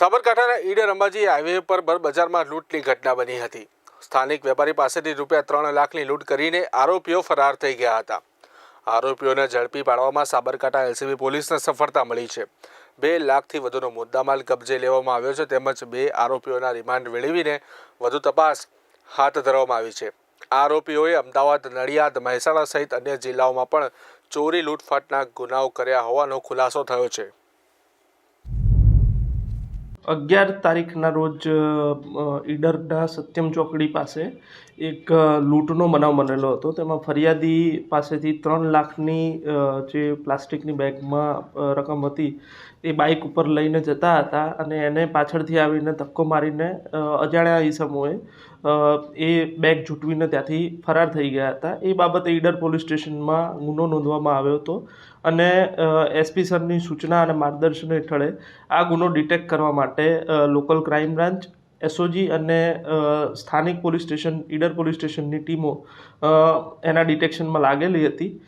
સાબરકાંઠાના ઈડર અંબાજી હાઈવે પર બજારમાં લૂંટની ઘટના બની હતી. સ્થાનિક વેપારી પાસેથી રૂપિયા ત્રણ લાખની લૂંટ કરીને આરોપીઓ ફરાર થઈ ગયા હતા. આરોપીઓને ઝડપી પાડવામાં સાબરકાંઠા એલસીબી પોલીસને સફળતા મળી છે. બે લાખથી વધુનો મુદ્દામાલ કબજે લેવામાં આવ્યો છે તેમજ બે આરોપીઓના રિમાન્ડ મેળવીને વધુ તપાસ હાથ ધરવામાં આવી છે. આરોપીઓએ અમદાવાદ, નડિયાદ, મહેસાણા સહિત અન્ય જિલ્લાઓમાં પણ ચોરી, લૂંટફાટના ગુનાઓ કર્યા હોવાનો ખુલાસો થયો છે. અગિયાર તારીખના રોજ ઈડરના સત્યમ ચોકડી પાસે એક લૂંટનો બનાવ બનેલો હતો. તેમાં ફરિયાદી પાસેથી ત્રણ લાખની જે પ્લાસ્ટિકની બેગમાં રકમ હતી, એ બાઇક ઉપર લઈને જતા હતા અને એને પાછળથી આવીને ધક્કો મારીને અજાણ્યા ઈસમોએ એ બેગ ઝૂંટવીને ત્યાંથી ફરાર થઈ ગયા હતા. એ બાબતે ઈડર પોલીસ સ્ટેશનમાં ગુનો નોંધવામાં આવ્યો હતો અને એસપી સરની સૂચના અને માર્ગદર્શન હેઠળે આ ગુનો ડિટેક્ટ કરવા માટે લોકલ ક્રાઇમ બ્રાન્ચ એસઓજી અને સ્થાનિક પોલીસ સ્ટેશન ઈડર પોલીસ સ્ટેશનની ટીમો એના ડિટેક્શનમાં લાગેલી હતી.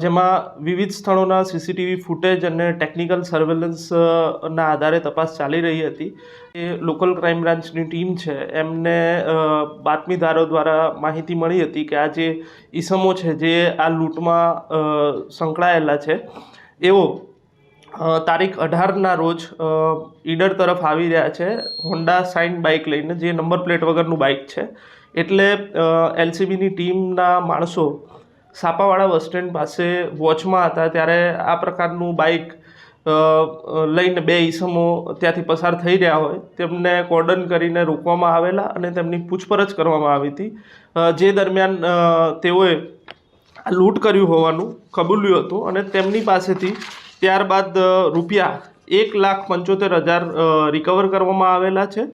જેમાં વિવિધ સ્થળોના સીસીટીવી ફૂટેજ અને ટેકનિકલ સર્વેલન્સના આધારે તપાસ ચાલી રહી હતી. એ લોકલ ક્રાઇમ બ્રાન્ચની ટીમ છે એમને બાતમીદારો દ્વારા માહિતી મળી હતી કે આ જે ઈસમો છે જે આ લૂંટમાં સંકળાયેલા છે અ, તારીખ અઢારના રોજ ઈડર તરફ આવી રહ્યા છે. હોન્ડા સાઇન બાઇક લઈને, જે નંબર પ્લેટ વગરનું બાઇક છે. એટલે એલસીબીની ટીમના માણસો સાપાવાળા બસ સ્ટેન્ડ પાસે વોચમાં હતા. ત્યારે આ પ્રકારનું બાઇક લઈને બે ઈસમો ત્યાંથી પસાર થઈ રહ્યા હોય. તેમને કોર્ડન કરીને રોકવામાં આવેલા અને તેમની પૂછપરછ કરવામાં આવી હતી. જે દરમિયાન તેઓએ લૂંટ કર્યું હોવાનું કબૂલ્યું હતું અને તેમની પાસેથી ત્યારબાદ રૂપિયા એક લાખ પંચોતેર હજાર રિકવર કરવામાં આવેલા છે.